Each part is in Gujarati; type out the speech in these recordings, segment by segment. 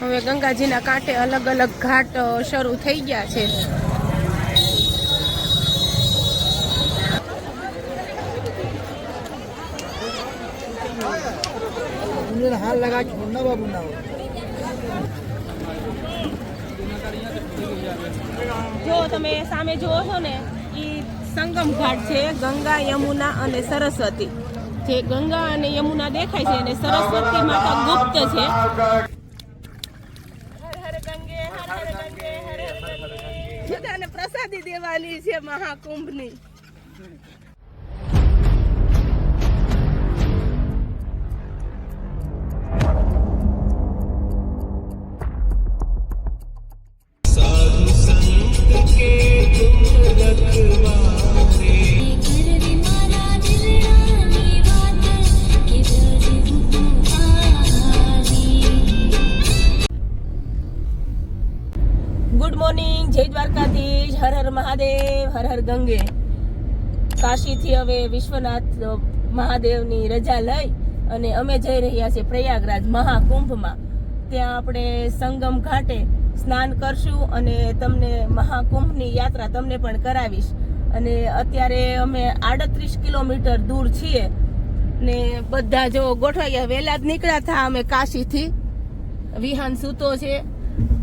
હવે ગંગાજીના કાંઠે અલગ અલગ ઘાટ શરૂ થઈ ગયા છે. જો તમે સામે જુઓ છો ને એ સંગમ ઘાટ છે ગંગા યમુના અને સરસ્વતી. જે ગંગા અને યમુના દેખાય છે અને સરસ્વતી માતા ગુપ્ત છે. હર હર ગંગે હર હર ગંગે હર હર ગંગે. બધાને પ્રસાદી દેવાની છે મહાકુંભની. હર હર ગંગે. કાશીથી હવે વિશ્વનાથ મહાદેવની રજા લઈ અને અમે જઈ રહ્યા છીએ પ્રયાગરાજ મહાકુંભમાં. ત્યાં આપણે સંગમ ઘાટે સ્નાન કરશું અને તમને મહાકુંભની યાત્રા તમને પણ કરાવીશ. અને અત્યારે અમે આડત્રીસ કિલોમીટર દૂર છીએ. ને બધા જો ગોઠવાયા વહેલા જ નીકળ્યા હતા અમે કાશીથી. વિહાન સૂતો છે.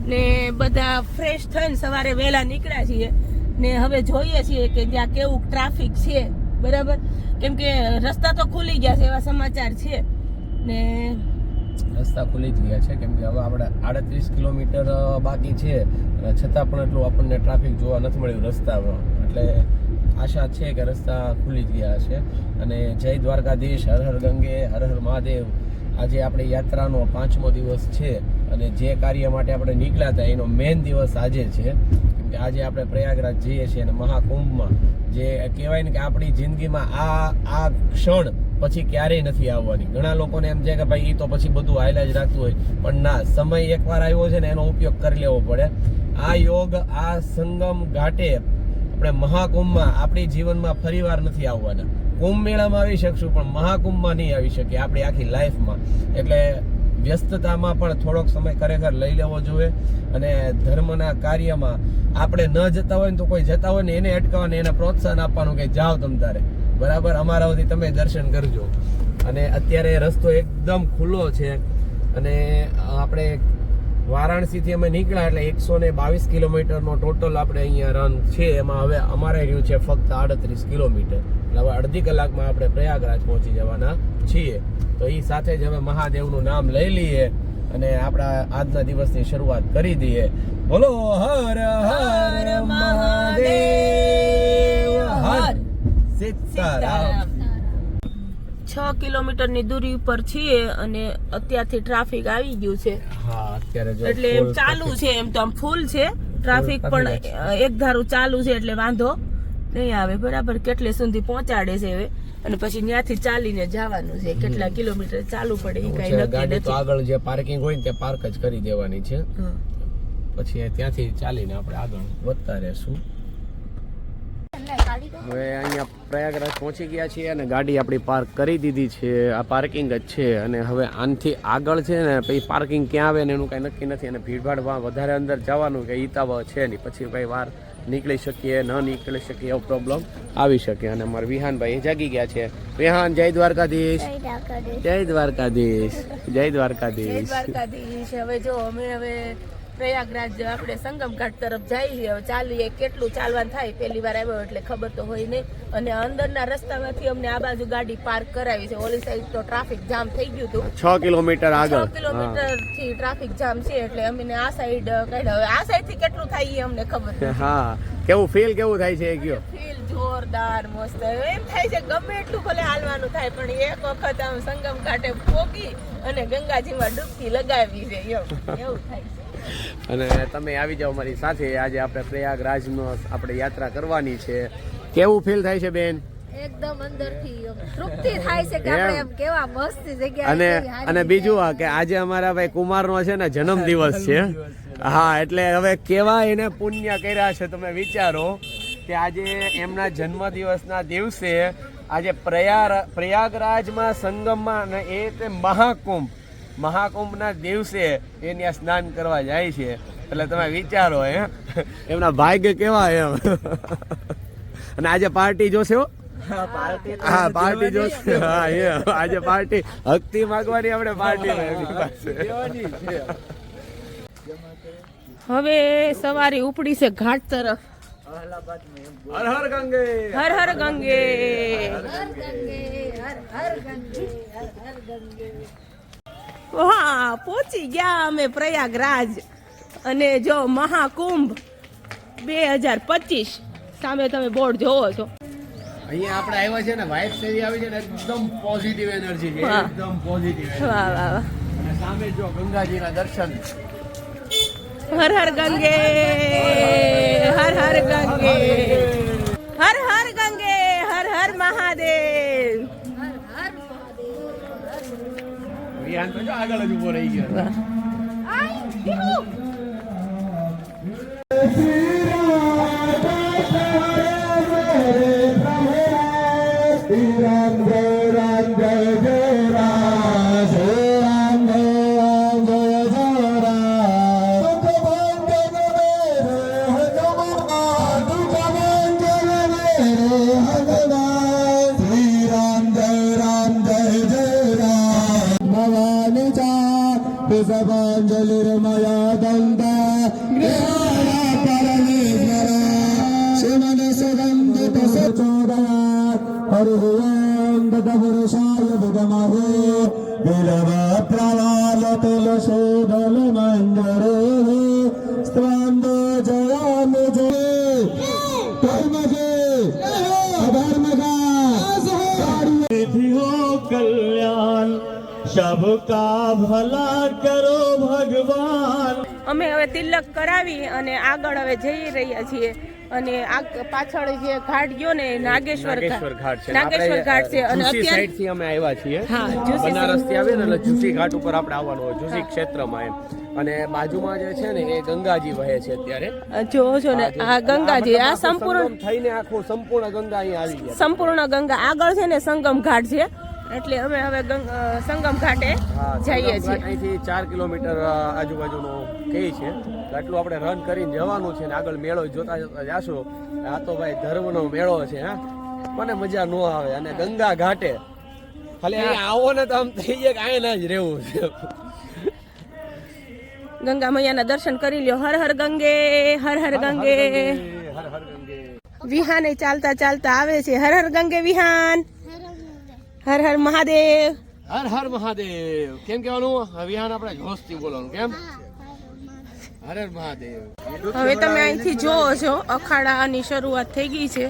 ને બધા ફ્રેશ થઈને સવારે વહેલા નીકળ્યા છીએ. ને હવે જોઈએ છીએ કે ત્યાં કેવું ટ્રાફિક છે, બરાબર? કેમ કે રસ્તા તો ખુલી ગયા છે, એવા સમાચાર છે. ને રસ્તા ખુલી જ ગયા છે, કેમ કે હવે આપણે આડત્રીસ કિલોમીટર બાકી છે. છતાં પણ એટલું આપણને ટ્રાફિક જોવા નથી મળ્યું રસ્તામાં. એટલે આશા છે કે રસ્તા ખુલી જ ગયા છે. અને જય દ્વારકાધીશ, હર હર ગંગે, હર હર મહાદેવ. આજે આપણે યાત્રાનો પાંચમો દિવસ છે. અને જે કાર્ય માટે આપણે નીકળ્યા હતા, એનો મેઇન દિવસ આજે છે. કે આજે આપણે પ્રયાગરાજ જઈએ છીએ અને મહાકુંભમાં. જે કહેવાય ને કે આપણી જિંદગીમાં આ આ ક્ષણ પછી ક્યારેય નથી આવવાની. ઘણા લોકોને એમ છે કે ભાઈ એ તો પછી બધું હાયલા જ રાખતું હોય. પણ ના, સમય એકવાર આવ્યો છે ને એનો ઉપયોગ કરી લેવો પડે. આ યોગ, આ સંગમ ઘાટે આપણે મહાકુંભમાં, આપણી જીવનમાં ફરીવાર નથી આવવાના. કુંભ મેળામાં આવી શકશું, પણ મહાકુંભમાં નહીં આવી શકીએ આપણી આખી લાઈફમાં એટલે વ્યસ્તતામાં પણ થોડોક સમય ખરેખર લઈ લેવો જોઈએ અને ધર્મના કાર્યમાં આપણે ન જતા હોય ને તો કોઈ જતા હોય ને એને અટકાવવાને એને પ્રોત્સાહન આપવાનું કે જાઓ તમ તારે. બરાબર? અમારા વતી તમે દર્શન કરજો. અને અત્યારે રસ્તો એકદમ ખુલ્લો છે અને આપણે વારાણસીથી અમે નીકળ્યા એટલે એકસો ને બાવીસ કિલોમીટરનો ટોટલ આપણે અહીંયા રન છે. એમાં હવે અમારે રહ્યું છે ફક્ત આડત્રીસ કિલોમીટર. એટલે હવે અડધી કલાકમાં આપણે પ્રયાગરાજ પહોંચી જવાના છીએ. તો એ સાથે જ હવે મહાદેવનું નામ લઈ લઈએ અને આપણા આજના દિવસની શરૂઆત કરી દઈએ. બોલો હર હર મહાદેવ હર. સીતારામ. છ કિલોમીટરની દૂરી ઉપર છીએ અને અત્યારથી ટ્રાફિક આવી ગયું છે. હા અત્યારે એટલે એમ ચાલુ છે એમ તો આમ ફૂલ છે. ટ્રાફિક પણ એક ધારું ચાલુ છે એટલે વાંધો નહીં આવે. બરાબર કેટલે સુધી પહોંચાડે છે હવે? અને પછી ત્યાંથી ચાલીને જવાનું છે. કેટલા કિલોમીટર ચાલુ પડે એ કઈ નક્કી નથી. આગળ જે પાર્કિંગ હોય ને તે પાર્ક જ કરી દેવાની છે. પછી ત્યાંથી ચાલીને આપણે આગળ વધતા રહેશું. હવે અહીંયા પ્રયાગરાજ પહોંચી ગયા છીએ અને ગાડી આપણી પાર્ક કરી દીધી છે. આ પાર્કિંગ જ છે અને હવે આનથી આગળ છે ને પછી પાર્કિંગ ક્યાં આવે ને એનું કાંઈ નક્કી નથી. અને ભીડભાડ વધારે અંદર જવાનું કે ઈતાવ છે નહીં. પછી કઈ વાર નીકળી શકીએ ન નીકળી શકીએ એવો પ્રોબ્લેમ આવી શકે. અને અમારા વિહાનભાઈ એ જાગી ગયા છે. વિહાન જય દ્વારકાધીશ. જય દ્વારકાધીશ. જય દ્વારકાધીશ. હવે જો અમે હવે પ્રયાગરાજ આપણે સંગમ ઘાટ તરફ જઈએ હવે ચાલીએ કેટલું ચાલવાનું થાય પહેલી વાર આવ્યો એટલે ખબર તો હોય નહીં. અને અંદરના રસ્તામાંથી અમને આ બાજુ ગાડી પાર્ક કરાવી છે. ઓલી સાઈડ તો ટ્રાફિક જામ થઈ ગયું હતું. છ કિલોમીટર આગળ છ કિલોમીટરથી ટ્રાફિક જામ છે એટલે અમને આ સાઈડ કાઢ્યા. હવે આ સાઈડથી કેટલું થાય એ અમને ખબર હા કેવું ફીલ કેવું થાય છે કયો? ફીલ જોરદાર મસ્ત. એમ થાય છે ગમે એટલું ભલે હાલવાનું થાય પણ એક વખત આમ સંગમ ઘાટે પોકી અને ગંગાજીમાં ડૂબકી લગાવી છે. એવું એવું થાય છે. અને તમે આવી જાઓ મારી સાથે. આજે આપણે પ્રયાગરાજનો આપણે યાત્રા કરવાની છે. કેવું ફીલ થાય છે બેન? એકદમ અંદરથી તૃપ્તિ થાય છે કે આપણે એમ. એમ કેવા મસ્ત જગ્યાએ અને અને બીજું આ કે આજે અમારા ભાઈ કુમારનો છે ને જન્મ દિવસ છે. હા એટલે હવે કેવા એને પુણ્ય કર્યા છે તમે વિચારો કે આજે એમના જન્મ દિવસના દિવસે આજે પ્રયાર પ્રયાગરાજમાં સંગમમાં અને એ તે મહાકુંભ મહાકુંભના દિવસે એ ત્યાં સ્નાન કરવા જાય છે. એટલે તમે વિચારો હે? એમના ભાગ્ય કેવા એમ. અને આજે પાર્ટી જોશે હો? હા પાર્ટી જોશે. હા એ. આજે પાર્ટી હકતી માગવાની આપણે પાર્ટી હવે સવારે ઉપડી છે ઘાટ તરફ. હર હર ગંગે. હર હર ગંગે. હર ગંગે હર હર ગંગે હર હર ગંગે. હા પહોંચી ગયા અમે પ્રયાગરાજ. અને જો મહાકુંભ બે હજાર પચીસ સામે તમે બોર્ડ જોવો છો. અહીંયા આપણે આવ્યા છે ને વાઇબ્સ એવી આવી છે ને એકદમ પોઝિટિવ એનર્જી છે વાહ. એકદમ પોઝિટિવ વાહ વાહ વાહ. અને સામે જો ગંગાજીના દર્શન. હર હર ગંગે. મહાદેવ વિહાન તો જો આગળ જ ઊભો રહી ગયો રામ જય રામ જય જય सुचोदयात् हरिः ओम् ददपुरुषाय विदमहे विलवप्रवाय तुलसीदलमञ्जरे स्त्वान्दो जयामि जये कर्मजे अधर्म का विधि हो कल्याण सबका भला करो भगवान અમે હવે તિલક કરાવી અને આગળ હવે જઈ રહ્યા છીએ અને આ પાછળ જે ઘાટ ગયો ને નાગેશ્વર ઘાટ. છે. નાગેશ્વર ઘાટ છે. અને અત્યારે થી અમે આવ્યા છીએ. હા, બનારસથી આવે ને એટલે જુસી ઘાટ ઉપર આપણે આવવાનું હોય જુસી ક્ષેત્રમાં એમ. અને બાજુમાં જે છે ને એ ગંગાજી વહે છે અત્યારે. જો છો ને આ ગંગાજી આ સંપૂર્ણ થઈને આખું સંપૂર્ણ ગંગા અહીં આવી ગયા. સંપૂર્ણ ગંગા. આગળ છે ને સંગમ ઘાટ છે. એટલે અમે હવે સંગમ ઘાટે જઈએ છીએ. અહીંથી ચાર કિલોમીટર આજુબાજુનો કહે છે. એટલું આટલું આપણે રન કરીને જવાનું છે ને આગળ મેળો જોતા જોતા જાશું. આ તો ભાઈ ધર્મનો મેળો છે હા. મને મજા ન આવે. અને ગંગા ઘાટે. ખાલી આવો ને તો આમ થઈ જાય કે અહીંયા જ રહેવું છે. ગંગા મૈયાના દર્શન કરી લ્યો. હર હર ગંગે હર હર ગંગે હર હર ગંગે. વિહાને ચાલતા ચાલતા આવે છે. હર હર ગંગે વિહાન. હર હર મહાદેવ. હર હર મહાદેવ. કેમ કહેવાનું? વિહાન આપણે જોશથી બોલવાનું કેમ? હર હર મહાદેવ. હવે તમે અહીંથી જોવો છો અખાડાની શરૂઆત થઈ ગઈ છે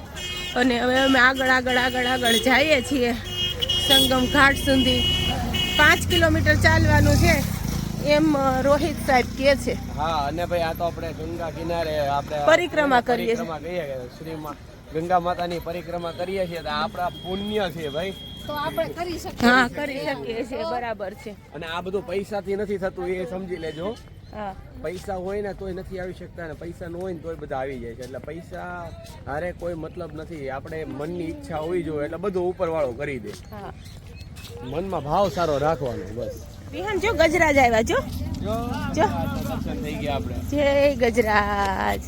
અને હવે અમે આગળ આગળ આગળ આગળ જઈએ છીએ સંગમ ઘાટ સુધી. પાંચ કિલોમીટર ચાલવાનું છે એમ રોહિત સાહેબ કે છે. હા અને ભાઈ આ તો આપણે ગંગા કિનારે આપણે પરિક્રમા કરીએ છીએ. ગંગા માતાની પરિક્રમા કરીએ છીએ. તો આપણા પુણ્ય છે ભાઈ. તો આપણે કરી શકીએ હા કરી શકીએ છીએ બરાબર છે. અને આ બધું પૈસાથી નથી થતું એ સમજી લેજો. પૈસા હોય ને તોય નથી આવી શકતા અને પૈસા ન હોય ને તોય બધા આવી જાય છે. એટલે પૈસા હારે કોઈ મતલબ નથી. આપણે મનની ઈચ્છા હોવી જોઈએ એટલે બધું ઉપરવાળો કરી દે. મનમાં ભાવ સારો રાખવાનો બસ. વિહાન જો ગજરાજ આવ્યા જો. જો. થઈ ગયા આપણે. જય ગજરાજ.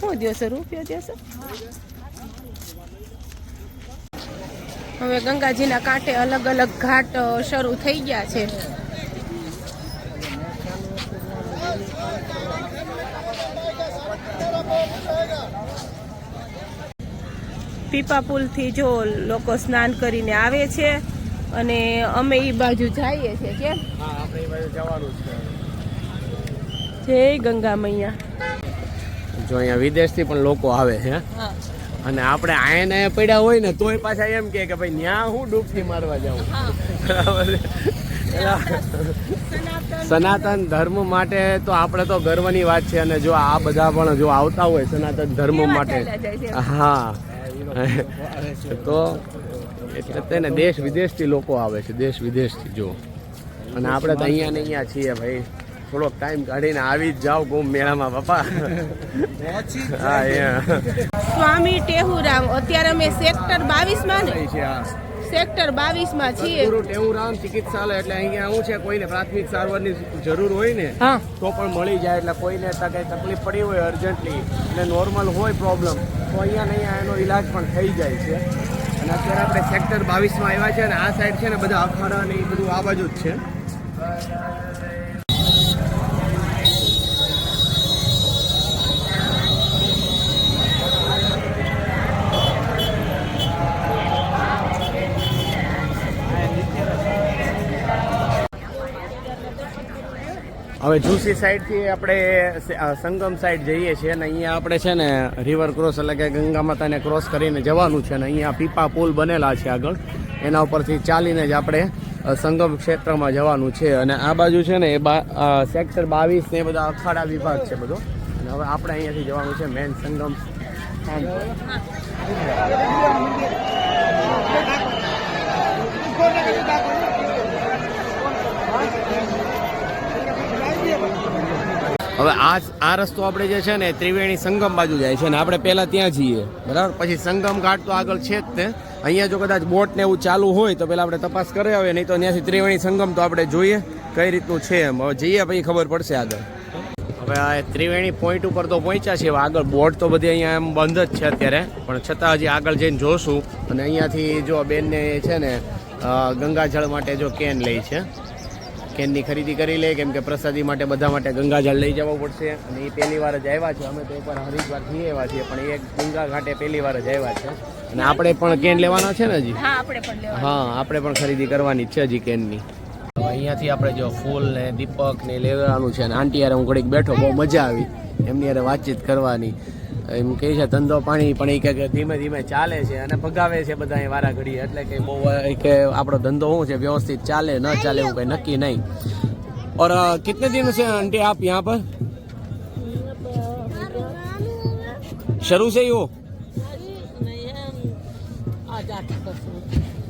શું દિવસો રૂપિયો દિવસો હવે ગંગાજીના કાંઠે અલગ અલગ ઘાટ શરૂ થઈ ગયા છે. પીપા પુલથી જો લોકો સ્નાન કરીને આવે છે અને અમે એ બાજુ જઈએ છીએ કેમ જય ગંગા મૈયા. જો અહીંયા વિદેશથી પણ લોકો આવે છે. હા. અને આપણે આયને પડ્યા હોય ને તોય પાછા એમ કે કે ભાઈ ન્યા હું ડૂબકી મારવા જાઉં. બરાબર સનાતન. ધર્મ માટે તો આપણે તો ગર્વની વાત છે અને જો આ બધા પણ જો આવતા હોય સનાતન ધર્મ માટે? હા. તો એટલે તેને દેશ વિદેશથી લોકો આવે છે દેશ વિદેશથી જો. અને આપણે તો અહીંયા ને અહીંયા છીએ ભાઈ. થોડોક ટાઈમ કાઢીને આવી જ જાઓ કુંભ મેળામાં બાપા હા સ્વામી ટેહુરામ અત્યારે અમે સેક્ટર બાવીસમાં ને સેક્ટર બાવીસમાં છીએ ટેહુરામ ચિકિત્સાલય એટલે અહીંયા હું છે કોઈને પ્રાથમિક સારવારની જરૂર હોય ને તો પણ મળી જાય એટલે કોઈને કઈ કંઈ તકલીફ પડી હોય અર્જન્ટલી એટલે નોર્મલ હોય પ્રોબ્લેમ તો અહીંયા ને અહીંયા એનો ઈલાજ પણ થઈ જાય છે. અને અત્યારે આપણે સેક્ટર બાવીસમાં આવ્યા છે અને આ સાઈડ છે ને બધા અખાડા ને એ બધું આ બાજુ જ છે. હવે જુસી સાઈડથી આપણે સંગમ સાઈડ જઈએ છીએ અને અહીંયા આપણે છે ને રિવર ક્રોસ એટલે કે ગંગા માતાને ક્રોસ કરીને જવાનું છે અને અહીંયા પીપા પુલ બનેલા છે આગળ. એના ઉપરથી ચાલીને જ આપણે સંગમ ક્ષેત્રમાં જવાનું છે અને આ બાજુ છે ને એ બા સેક્ટર બાવીસ ને બધા અખાડા વિભાગ છે બધો. અને હવે આપણે અહીંયાથી જવાનું છે મેન સંગમ સ્થાન. હવે આ આ રસ્તો આપણે જે છે ને ત્રિવેણી સંગમ બાજુ જાય છે ને આપણે પહેલાં ત્યાં જઈએ. બરાબર? પછી સંગમ ઘાટ તો આગળ છે જ તે અહીંયા જો કદાચ બોટ ને એવું ચાલુ હોય તો પહેલાં આપણે તપાસ કરી આવે, નહીં તો ત્યાંથી ત્રિવેણી સંગમ તો આપણે જોઈએ કઈ રીતનું છે એમ. હવે જઈએ પછી ખબર પડશે આગળ. હવે આ ત્રિવેણી પોઈન્ટ ઉપર તો પહોંચ્યા છે આગળ બોટ તો બધી અહીંયા એમ બંધ જ છે અત્યારે. પણ છતાં હજી આગળ જઈને જોશું. અને અહીંયાથી જો બેનને છે ને ગંગાજળ માટે જો કેન લે છે. કેનની ખરીદી કરી લે કેમ કે પ્રસાદી માટે બધા માટે ગંગાજળ લઈ જવું પડશે. અને એ પહેલી વાર જ આવ્યા છે. અમે તો એકવાર હરિદ્વાર જઈ આવ્યા છીએ પણ એ ગંગા ઘાટે પહેલી વાર જ આવ્યા છે. અને આપણે પણ કેન લેવાના છે ને હજી? હા આપણે પણ હા આપણે પણ ખરીદી કરવાની છે હજી કેનની. અહીંયાથી આપણે જો ફૂલ ને દીપક ને લેવાનું છે. અને આંટી યારે હું ઘડીક બેઠો બહુ મજા આવી. એમની યારે વાતચીત કરવાની. એમ કહે છે, ધંધો પાણી પણ એ કે ધીમે ધીમે ચાલે છે અને ભગાવે છે બધા એ વારા ઘડી એટલે કે બહુ કે આપણો ધંધો શું છે, વ્યવસ્થિત ચાલે, ન ચાલે એવું કંઈ નક્કી નહીં. ઓર કેટલે દિન છે આંટી આપ યહાં પર? શરૂ છે યો?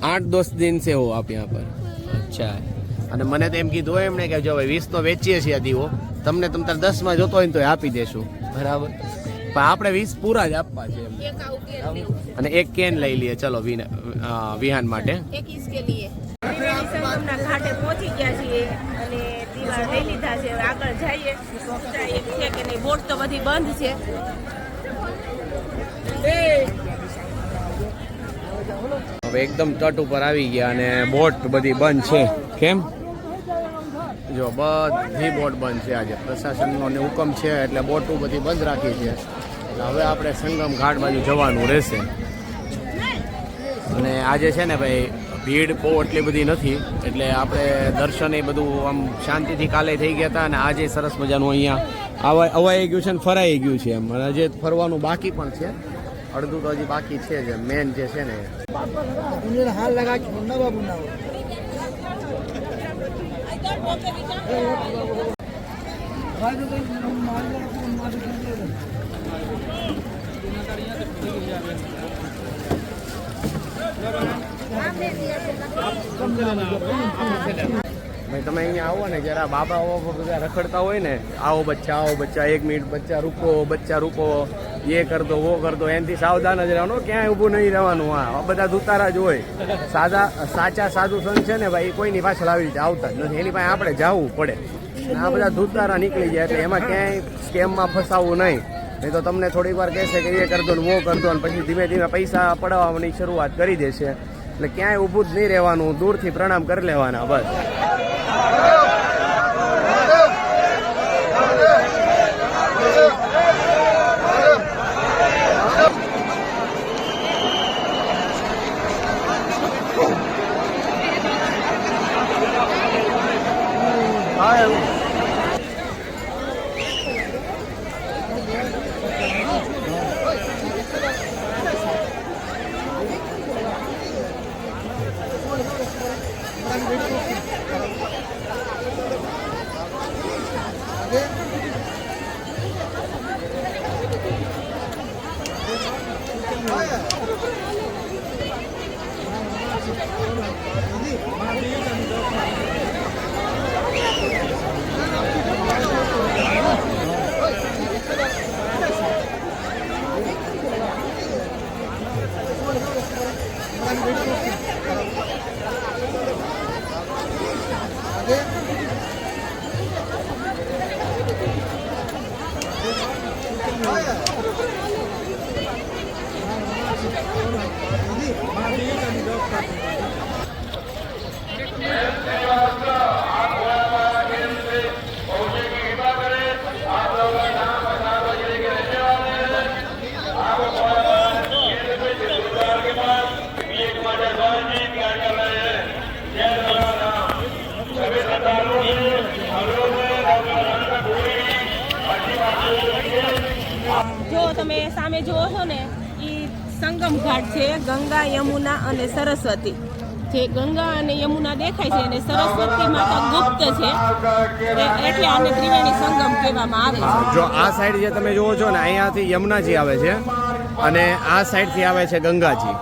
આઠ દસ દિન છે હો આપ યહાં પર. અચ્છા. અને મને તો એમ કીધું એમણે કે જો ભાઈ વીસ તો વેચીએ છીએ દીવો. તમને તમ તાર દસમાં જોતો હોય ને તો આપી દેશું. બરાબર. પણ આપણે વીસ પૂરા જ આપવા છે અને એક કેન લઈ લઈએ. ચલો વિહાન માટે. એક ઇસકે લીએ ત્રિવેણી સંગમના ઘાટે પહોંચી ગયા છીએ અને દીવા લઈ લીધા છે. હવે આગળ જઈએ. છે કે નહીં? બોટ તો બધી બંધ છે. હવે એકદમ તટ ઉપર આવી ગયા અને બોટ બધી બંધ છે. કેમ? જો બધી બોટ બંધ છે આજે. પ્રશાસનનો ને હુકમ છે એટલે બોટો બધી બંધ રાખી છે. હવે આપણે સંગમ ઘાટ બાજુ જવાનું રહેશે. અને આજે છે ને ભાઈ, ભીડ બહુ એટલી બધી નથી. એટલે આપણે દર્શન એ બધું આમ શાંતિથી કાલે થઈ ગયા હતા અને આજે સરસ મજાનું અહીંયા આવા અવાઈ ગયું છે ને ફરાઈ ગયું છે એમ. અને હજી ફરવાનું બાકી પણ છે. અડધું તો હજી બાકી છે જે મેન જે છે ને. હાલ તમે અહીંયા આવો ને, જયારે બાબા બધા રખડતા હોય ને, આવો બચ્ચા આવો બચ્ચા, એક મિનિટ બચ્ચા રૂકો બચ્ચા રૂકો, એ કરતો વો કરતો એનથી સાવધાન જ રહેવાનું, ક્યાંય ઊભું નહીં રહેવાનું આ બધા ધુતારા જ હોય. સાદા, સાચા સાધુ સંત છે ને ભાઈ કોઈની પાછળ આવી રીતે આવતા જ નથી. એની પાસે આપણે જવું પડે. આ બધા ધુતારા નીકળી જાય, એટલે એમાં ક્યાંય સ્કેમમાં ફસાવવું નહીં. નહીં તો તમને થોડીક વાર કહેશે કે એ કરી દો ને વો કરી દો ને પછી ધીમે ધીમે પૈસા પડાવવાની શરૂઆત કરી દેશે. એટલે ક્યાંય ઊભું જ નહીં રહેવાનું, દૂરથી પ્રણામ કરી લેવાના, બસ. அது સરસ્વતી જે ગંગા અને યમુના દેખાય છે અને સરસ્વતી માતા ગુપ્ત છે. એટલે આને ત્રિવેણી સંગમ કહેવામાં આવે છે. જો આ સાઈડ જે તમે જુઓ છો ને, અહીંયાથી યમુનાજી આવે છે અને આ સાઈડથી આવે છે ગંગાજી.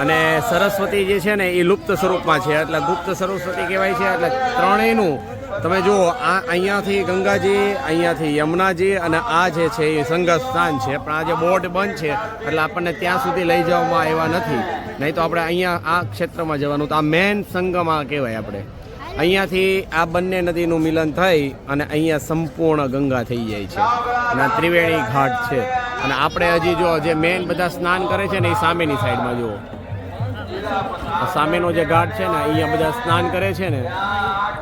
અને સરસ્વતી જે છે ને, એ લુપ્ત સ્વરૂપમાં છે. એટલે ગુપ્ત સરસ્વતી કહેવાય છે. એટલે ત્રણેયનું તમે જુઓ, આ અહીંયાથી ગંગાજી, અહીંયાથી યમુનાજી અને આ જે છે એ સંગત સ્થાન છે. પણ આ જે બોટ બંધ છે, એટલે આપણને ત્યાં સુધી લઈ જવામાં આવ્યા નથી. નહીં તો આપણે અહીંયા આ ક્ષેત્રમાં જવાનું. તો આ મેન સંગમ આ કહેવાય આપણે. અહીંયાથી આ બંને નદીનું મિલન થઈ અને અહીંયા સંપૂર્ણ ગંગા થઈ જાય છે. અને આ ત્રિવેણી ઘાટ છે. અને આપણે હજી જો જે મેન બધા સ્નાન કરે છે ને એ સામેની સાઈડમાં જુઓ. સામેનો જે ઘાટ છે ને, અહીંયા બધા સ્નાન કરે છે ને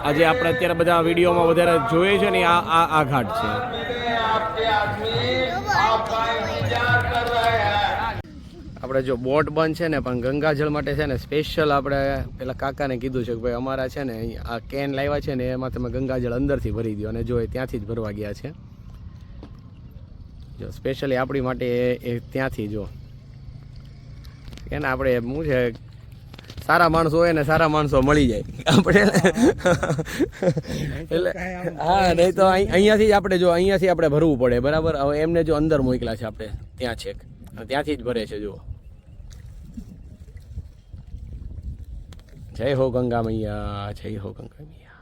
આજે આપણે અત્યારે બધા વિડીયોમાં વધારે જોઈએ છે ને આ આ આ ઘાટ છે. આપણે જો બોટ બંધ છે ને, પણ ગંગાજળ માટે છે ને સ્પેશિયલ આપણે પેલા કાકાને કીધું છે કે ભાઈ અમારા છે ને આ કેન લાવ્યા છે ને એમાં તમે ગંગાજળ અંદરથી ભરી દો અને જો એ ત્યાંથી જ ભરવા ગયા છે. જો સ્પેશિયલી આપણી માટે એ- ત્યાંથી જો. એને આપણે શું છે સારા માણસો હોય ને સારા માણસો મળી જાય. આપણે એટલે હા નહીં તો અહીંયાથી જ આપણે જો અહીંયાથી આપણે ભરવું પડે બરાબર? હવે એમને જો અંદર મોકલા છે આપણે ત્યાં છેક. ત્યાંથી જ ભરે છે જુઓ. જય હો ગંગા મૈયા જય હો ગંગા મૈયા.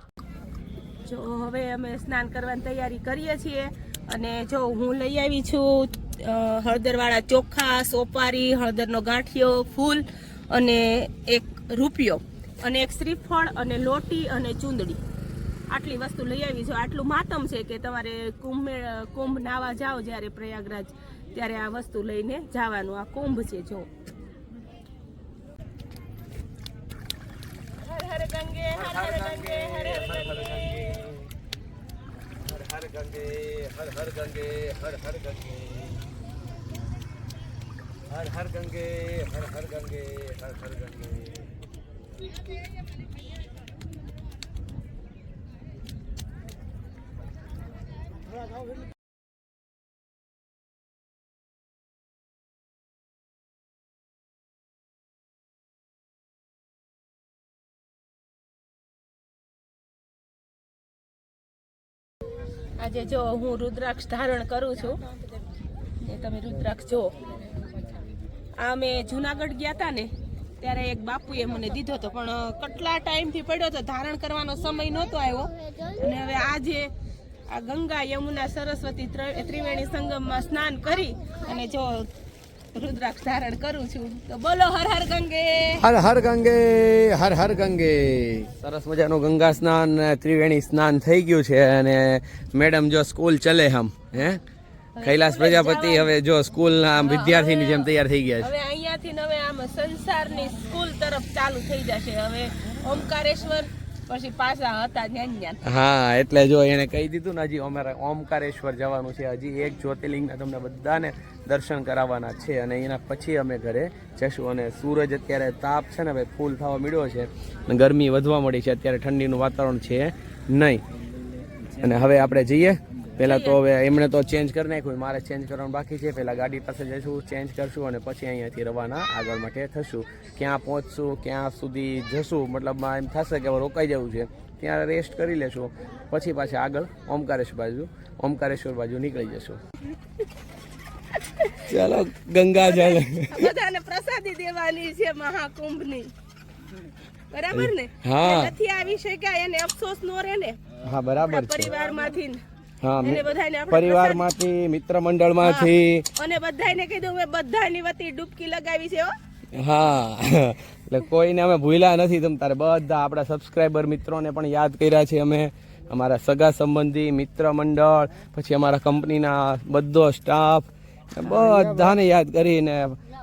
જો હવે અમે સ્નાન કરવાની તૈયારી કરીએ છીએ અને જો હું લઈ આવી છું હળદરવાળા ચોખા સોપારી હળદરનો ગાંઠિયો ફૂલ અને એક રૂપિયો અને એક શ્રીફળ અને લોટી અને ચૂંદડી આટલી વસ્તુ લઈ આવી છું આટલું માતમ છે કે તમારે કુંભ કુંભ નાવા જાઓ જ્યારે પ્રયાગરાજ ત્યારે આ વસ્તુ લઈને જવાનું આ કુંભ છે જો હર હર ગંગે હર હર ગંગે હર હર ગંગે હર ગંગે હર હર ગંગે હર હર ગંગે હર હર ગંગે, હર હર ગંગે, હર હર ગંગે. આજે જો હું રુદ્રાક્ષ ધારણ કરું છું, એ તમે રુદ્રાક્ષ જો આ મેં જુનાગઢ ગયા હતા ને, ત્યારે એક બાપુએ મને દીધો હતો. પણ કેટલા ટાઈમથી પડ્યો હતો ધારણ કરવાનો સમય નહોતો આવ્યો. અને હવે આજે આ ગંગા યમુના સરસ્વતી ત્રિવેણી સંગમમાં સ્નાન કરી અને જો રુદ્રાક્ષ ધારણ કરું છું, તો બોલો હર હર ગંગે. હર હર ગંગે, હર હર ગંગે. સરસ મજાનું ગંગા સ્નાન, ત્રિવેણી સ્નાન થઈ ગયું છે અને મેડમ જો સ્કૂલ ચલે હમ, હે? કૈલાસ પ્રજાપતિ હવે જો સ્કૂલના વિદ્યાર્થીની જેમ તૈયાર થઈ ગયા છે. હવે અહીંયાથી હવે આમ સંસારની સ્કૂલ તરફ ચાલુ થઈ જશે. હવે ઓમકારેશ્વર પછી પાછા હતા જ્ઞાન હા એટલે જો એને કહી દીધું ને હજી અમારે ઓમકારેશ્વર જવાનું છે. હજી એક જ્યોતિર્લિંગના તમને બધાને દર્શન કરાવવાના છે અને એના પછી અમે ઘરે જશું અને સૂરજ અત્યારે તાપ છે ને ભાઈ ફૂલ થવા મળ્યો છે અને ગરમી વધવા મળી છે. અત્યારે ઠંડીનું વાતાવરણ છે નહીં. અને હવે આપણે જઈએ. પહેલાં તો હવે એમણે તો ચેન્જ કરી નાખ્યું મારે ચેન્જ કરવાનું બાકી છે. પહેલાં ગાડી પાસે જઈશું ચેન્જ કરશું અને પછી અહીંયાથી રવાના આગળ માટે થશું. ક્યાં પહોંચશું ક્યાં સુધી જશું મતલબમાં એમ થશે કે હવે રોકાઈ જવું છે. ત્યાં રેસ્ટ કરી લેશું. પછી પાછા આગળ ઓમકારેશ્વર બાજુ ઓમકારેશ્વર બાજુ નીકળી જશું. ચાલો ગંગા જળ. બધાને પ્રસાદી દેવાની છે મહાકુંભની. બરાબર ને? હા. નથી આવી શક્યા એને અફસોસ નો રહે ને? હા બરાબર પરિવારમાંથી પરિવારમાંથી મિત્ર મંડળમાંથી અને બધાને કીધું મેં બધાની વતી ડૂબકી લગાવી છે હો. હા એટલે કોઈને અમે ભૂલ્યા નથી તમ તારે બધા આપણા સબસ્ક્રાઈબર મિત્રોને પણ યાદ કર્યા છે અમે. અમારા સગા સંબંધી મિત્ર મંડળ પછી અમારા કંપનીના બધો સ્ટાફ બધાને યાદ કરીને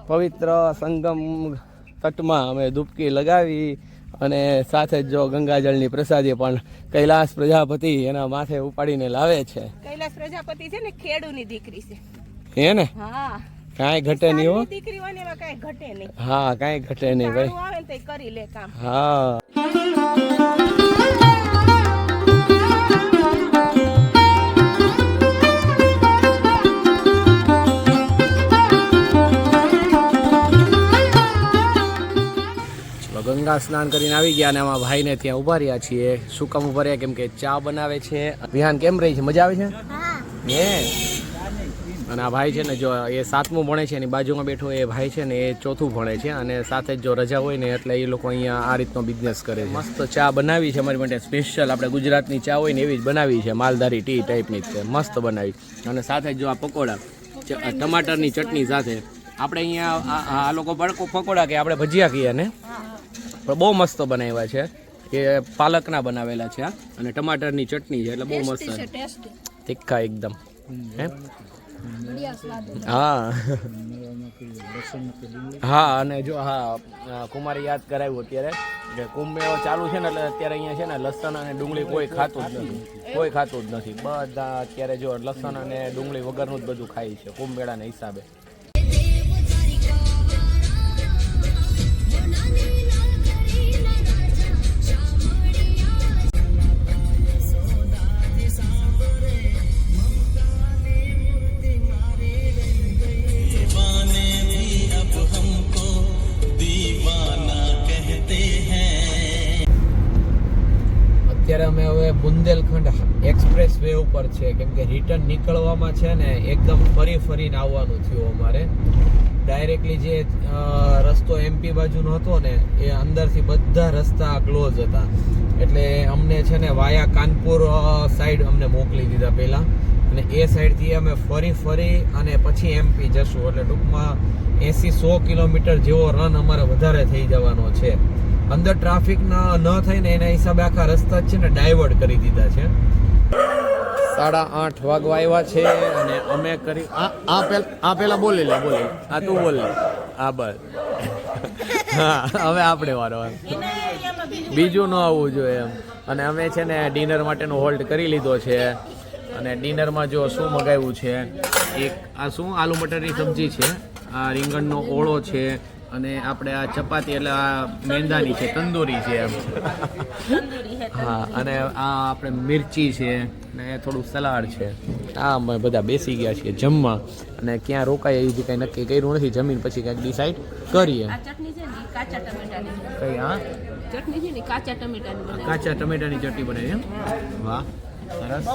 પવિત્ર સંગમ તટમાં અમે ડૂબકી લગાવી. અને સાથે જ જો ગંગાજળની પ્રસાદી પણ કૈલાસ પ્રજાપતિ એના માથે ઉપાડીને લાવે છે. કૈલાસ પ્રજાપતિ છે ને ખેડૂની દીકરી છે. હે ને? હા. કાંઈ ઘટે નહીં હો. દીકરી હોય એમાં કાંઈ ઘટે નહીં. હા કાંઈ ઘટે નહીં ભાઈ. આવે ને તો કરી લે કામ. હા. ગંગા સ્નાન કરીને આવી ગયા અને આમાં ભાઈને ત્યાં ઊભા રહ્યા છીએ. શું કામ ઊભા રહ્યા કેમ કે ચા બનાવે છે. વિહાન કેમ રહી છે? મજા આવે છે? હે. અને આ ભાઈ છે ને જો એ સાતમું ભણે છે એની બાજુમાં બેઠો એ ભાઈ છે ને એ ચોથું ભણે છે અને સાથે જ જો રજા હોય ને એટલે એ લોકો અહીંયા આ રીતનો બિઝનેસ કરે છે. મસ્ત ચા બનાવી છે અમારી માટે સ્પેશિયલ આપણે ગુજરાતની ચા હોય ને એવી જ બનાવી છે માલધારી ટી ટાઈપની જ છે. મસ્ત બનાવી. અને સાથે જ જો આ પકોડા ટમાટરની ચટણી સાથે. આપણે અહીંયા આ- લોકો પકોડા કે આપણે ભજીયા કહીએ ને? પણ બહુ મસ્ત બનાવ્યા છે. એ પાલકના બનાવેલા છે અને ટમાટરની ચટણી છે એટલે બહુ મસ્ત છે. તીખા એકદમ. હે? હા. હા અને જો હા કુમારી યાદ કરાવ્યું અત્યારે કે કુંભ મેળો ચાલુ છે ને એટલે અત્યારે અહીંયા છે ને લસણ અને ડુંગળી કોઈ ખાતું જ નથી. કોઈ ખાતું જ નથી. બધા અત્યારે જો લસણ અને ડુંગળી વગરનું જ બધું ખાય છે કુંભ મેળાના હિસાબે. ફરીને આવવાનું થયું અમારે. ડાયરેક્ટલી જે રસ્તો એમપી બાજુનો હતો ને, એ અંદરથી બધા રસ્તા ક્લોઝ હતા. એટલે અમને છે ને વાયા કાનપુર સાઈડ અમને મોકલી દીધા પહેલાં. અને એ સાઈડથી અમે ફરી ફરી અને પછી એમપી જશું. એટલે ટૂંકમાં એંસી સો કિલોમીટર જેવો રન અમારે વધારે થઈ જવાનો છે. અંદર ટ્રાફિક ન થાય ને એના હિસાબે આખા રસ્તા છે ને ડાયવર્ટ કરી દીધા છે. સાડા આઠ વાગવા આવ્યા છે અને અમે કરી આ આ પેલ બોલી લે, બોલી. આ તું બોલ લે. આ બસ. હા, હવે આપણે વારો બીજું ન આવવું જોઈએ એમ. અને અમે છે ને ડિનર માટેનો હોલ્ડ કરી લીધો છે. અને ડિનરમાં જો શું મગાવ્યું છે? એક આ શું? આલુ મટરની સબ્જી છે. આ રીંગણનો ઓળો છે. અને આપણે આ ચપાતી એટલે આ મેંદાની છે તંદૂરી છે એમ. હા અને આ આપણે મિરચી છે ને થોડું સલાડ છે. આ અમે બધા બેસી ગયા છીએ જમવા. અને ક્યાં રોકાય એ હજી કંઈ નક્કી કર્યું નથી. જમીન પછી કંઈક ડિસાઈડ કરીએ. ચટણી છે ને કાચા ટમેટાની કઈ હા? ચટણી છે ને કાચા ટમેટાની કાચા ટમેટાની ચટણી બનાવી એમ? વાહ સરસ.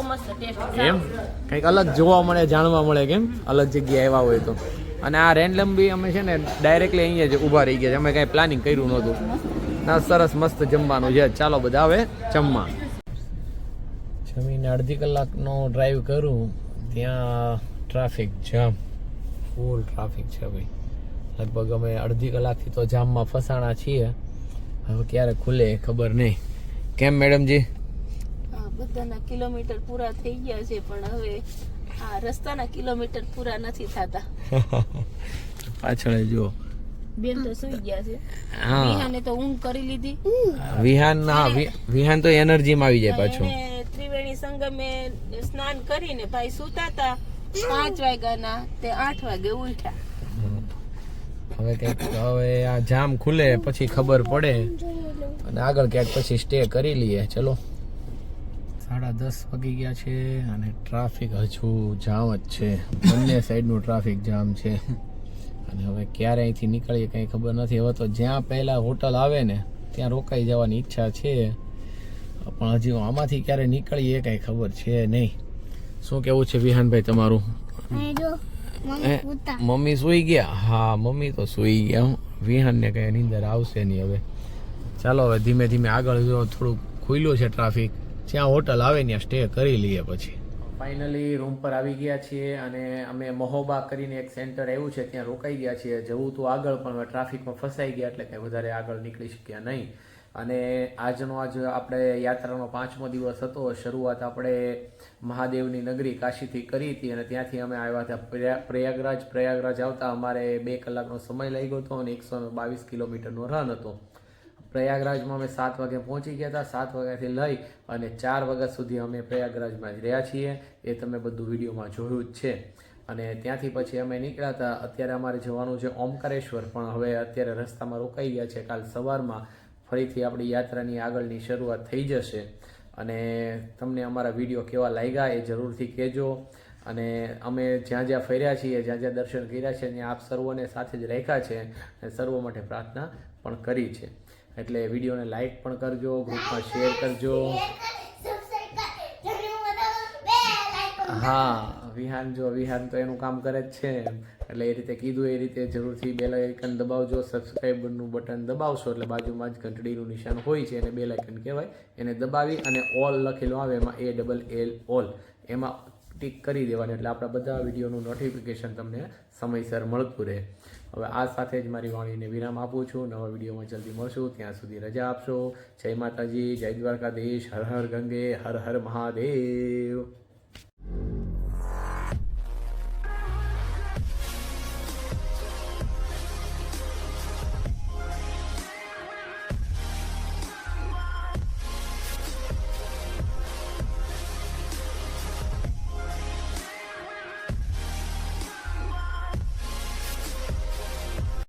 એમ? કંઈક અલગ જોવા મળે જાણવા મળે કેમ? અલગ જગ્યાએ આવ્યા હોય તો. અને આ રેન્ડમ બી અમે છે ને ડાયરેક્ટલી અહીંયા જ ઊભા રહી ગયા છે. અમે કાંઈ પ્લાનિંગ કર્યું નહોતું. ના સરસ મસ્ત જમવાનું છે. ચાલો બધા હવે જમવા. જમીને અડધી કલાકનો ડ્રાઈવ કરું ત્યાં ટ્રાફિક જામ ફૂલ ટ્રાફિક છે ભાઈ. લગભગ અમે અડધી કલાકથી તો જામમાં ફસાણા છીએ. હવે ક્યારે ખુલે ખબર નહીં. કેમ મેડમજી હા બધાના કિલોમીટર પૂરા થઈ ગયા છે પણ હવે આ રસ્તાના કિલોમીટર પૂરા નથી થતા. પાછળ જો બેન તો સુઈ ગયા છે. હા. વિહાને તો ઊંઘ કરી લીધી. વિહાન ના વિહાન તો એનર્જીમાં આવી જાય પાછું. ત્રિવેણી સંગમે સ્નાન કરીને ભાઈ સૂતા હતા પાંચ વાગ્યાના તે આઠ વાગે ઉઠ્યા. હવે કંઈક હવે આ જામ ખુલે પછી ખબર પડે. અને આગળ ક્યાંક પછી સ્ટે કરી લઈએ. ચલો. સાડા દસ વાગી ગયા છે અને ટ્રાફિક હજુ જામ જ છે. બંને સાઈડનું ટ્રાફિક જામ છે. અને હવે ક્યારે અહીંથી નીકળીએ કંઈ ખબર નથી. હવે તો જ્યાં પહેલાં હોટલ આવે ને ત્યાં રોકાઈ જવાની ઈચ્છા છે. પણ હજી આમાંથી ક્યારે નીકળીએ કંઈ ખબર છે નહીં. શું કેવું છે વિહાનભાઈ તમારું? મમ્મી સુઈ ગયા? હા મમ્મી તો સુઈ ગયા. હું વિહાનને કંઈ નીંદર આવશે નહીં હવે. ચાલો હવે ધીમે ધીમે આગળ જો થોડુંક ખુલ્લું છે ટ્રાફિક. જ્યાં હોટલ આવે ત્યાં સ્ટે કરી લઈએ પછી. ફાઇનલી રૂમ પર આવી ગયા છીએ અને અમે મહોબા કરીને એક સેન્ટર આવ્યું છે, ત્યાં રોકાઈ ગયા છીએ. જવું તો આગળ, પણ ટ્રાફિકમાં ફસાઈ ગયા, એટલે કંઈ વધારે આગળ નીકળી શક્યા નહીં. અને આજનો આજ આપણે યાત્રાનો પાંચમો દિવસ હતો. શરૂઆત આપણે મહાદેવની નગરી કાશીથી કરી હતી અને ત્યાંથી અમે આવ્યા હતા પ્રયાગરાજ. પ્રયાગરાજ આવતા અમારે બે કલાકનો સમય લઈ ગયો હતો અને એકસો બાવીસ કિલોમીટરનો રન હતો. પ્રયાગરાજમાં અમે સાત વાગે પહોંચી ગયા હતા. સાત વાગ્યાથી લઈ અને ચાર વાગ્યા સુધી અમે પ્રયાગરાજમાં જ રહ્યા છીએ. એ તમે બધું વિડીયોમાં જોયું જ છે. અને ત્યાંથી પછી અમે નીકળ્યા હતા. અત્યારે અમારે જવાનું છે ઓમકારેશ્વર, પણ હવે અત્યારે રસ્તામાં રોકાઈ ગયા છે. કાલ સવારમાં ફરીથી આપણી યાત્રાની આગળની શરૂઆત થઈ જશે. અને તમને અમારા વીડિયો કેવા લાગ્યા એ જરૂરથી કહેજો. અને અમે જ્યાં જ્યાં ફર્યા છીએ, જ્યાં જ્યાં દર્શન કર્યા છે, ત્યાં આપ સર્વોને સાથે જ રાખ્યા છે અને સર્વો માટે પ્રાર્થના પણ કરી છે. એટલે વિડીયોને લાઈક પણ કરજો, ગ્રુપમાં શેર કરજો. હા, વિહાન જો, વિહાન તો એનું કામ કરે જ છે. એટલે એ રીતે કીધું, એ રીતે જરૂરથી બેલ આઇકન દબાવજો સબસ્ક્રાઈબરનું બટન દબાવશો, એટલે બાજુમાં જ ઘંટડીનું નિશાન હોય છે, એને બેલ આઇકન કહેવાય. એને દબાવી અને ઓલ લખેલું આવે, એમાં એ ડબલ એલ ઓલ એમાં ટીક કરી દેવાની, એટલે આપણા બધા વિડીયોનું નોટિફિકેશન તમને સમયસર મળતું રહે. હવે આ સાથે જ મારી વાણીને વિરામ આપું છું. નવા વિડીયોમાં જલ્દી મળશું. ત્યાં સુધી રજા આપશો. જય માતાજી, જય દ્વારકાધીશ. હર હર ગંગે, હર હર મહાદેવ.